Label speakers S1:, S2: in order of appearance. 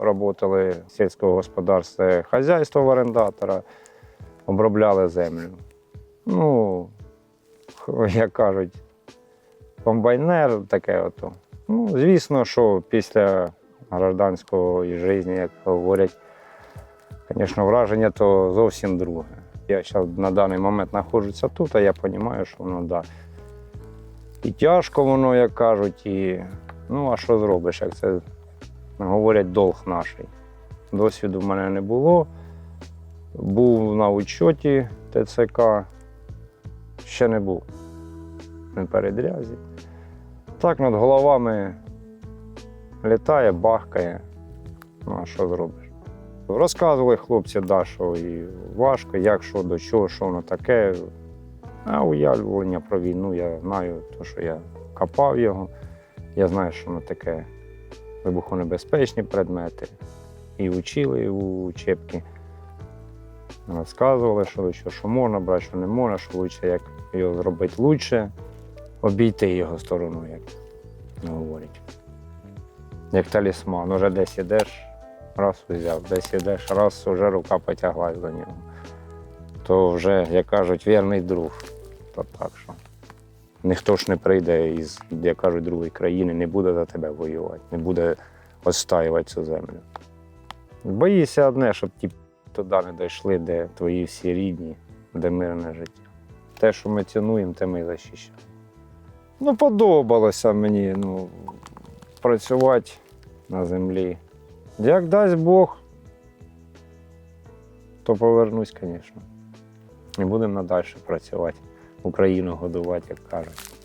S1: працювали в сільському господарстві хазяйство в орендатора, обробляли землю. Ну, як кажуть, комбайнер таке ото. Ну, звісно, що після гражданської життя, як говорять, звісно, враження то зовсім друге. Я зараз на даний момент знаходжуся тут, а я розумію, що воно да. І тяжко воно, як кажуть, і ну, а що зробиш, як це говорять, долг наш. Досвіду в мене не було. Був на учоті ТЦК, ще не був. Не передрязі. Так над головами літає, бахкає. Ну, а що зробиш? Розказували хлопці, да, що і важко, як що, до чого, що воно таке. А уявлення про війну я знаю, то, що я копав його. Я знаю, що воно таке вибухонебезпечні предмети. І вчили у учебки. Розказували, що, що, що можна брати, що не можна, що лучше, як його зробити лучше, обійти його стороною, як говорять. Як талісман, уже десь ідеш, раз взяв, десь ідеш, раз вже рука потяглась до нього. То вже, як кажуть, вірний друг. То так що. Ніхто ж не прийде із, як кажуть, другої країни, не буде за тебе воювати, не буде відстаювати цю землю. Боїшся одне, щоб ті туди не дійшли, де твої всі рідні, де мирне життя. Те, що ми цінуємо, те ми захищаємо. Ну, подобалося мені ну, працювати на землі. Як дасть Бог, то повернусь, звісно. І будемо надалі працювати, Україну годувати, як кажуть.